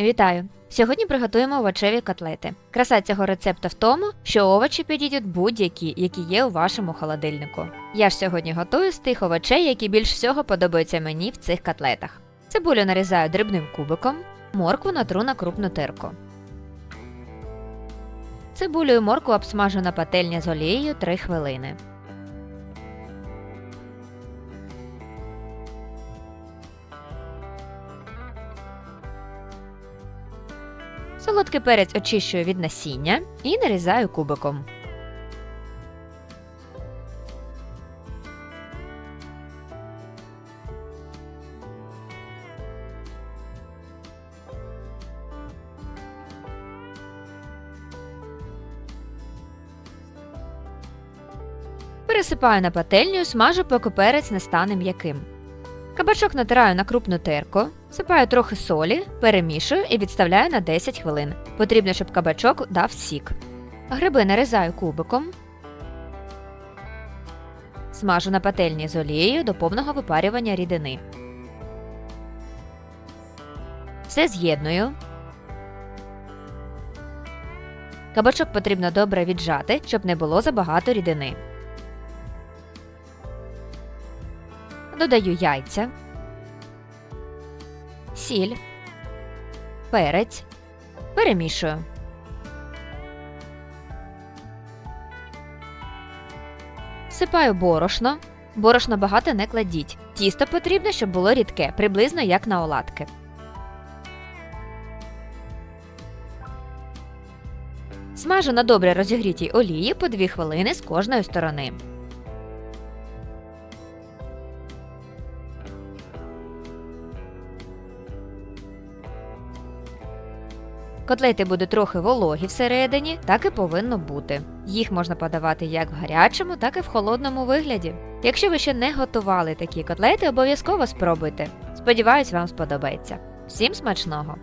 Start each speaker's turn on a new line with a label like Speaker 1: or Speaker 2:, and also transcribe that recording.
Speaker 1: Вітаю! Сьогодні приготуємо овочеві котлети. Краса цього рецепту в тому, що овочі підійдуть будь-які, які є у вашому холодильнику. Я ж сьогодні готую з тих овочей, які більш всього подобаються мені в цих котлетах. Цибулю нарізаю дрібним кубиком, моркву натру на крупну тирку. Цибулю і моркву обсмажу на пательні з олією 3 хвилини. Солодкий перець очищую від насіння і нарізаю кубиком. Пересипаю на пательню, смажу, поки перець не стане м'яким. Кабачок натираю на крупну терку, сипаю трохи солі, перемішую і відставляю на 10 хвилин. Потрібно, щоб кабачок дав сік. Гриби нарізаю кубиком. Смажу на пательні з олією до повного випарювання рідини. Все з'єдную. Кабачок потрібно добре віджати, щоб не було забагато рідини. Додаю яйця, сіль, перець, перемішую. Всипаю борошно. Борошно багато не кладіть. Тісто потрібно, щоб було рідке, приблизно як на оладки. Смажу на добре розігрітій олії по 2 хвилини з кожної сторони. Котлети будуть трохи вологі всередині, так і повинно бути. Їх можна подавати як в гарячому, так і в холодному вигляді. Якщо ви ще не готували такі котлети, обов'язково спробуйте. Сподіваюсь, вам сподобається. Всім смачного!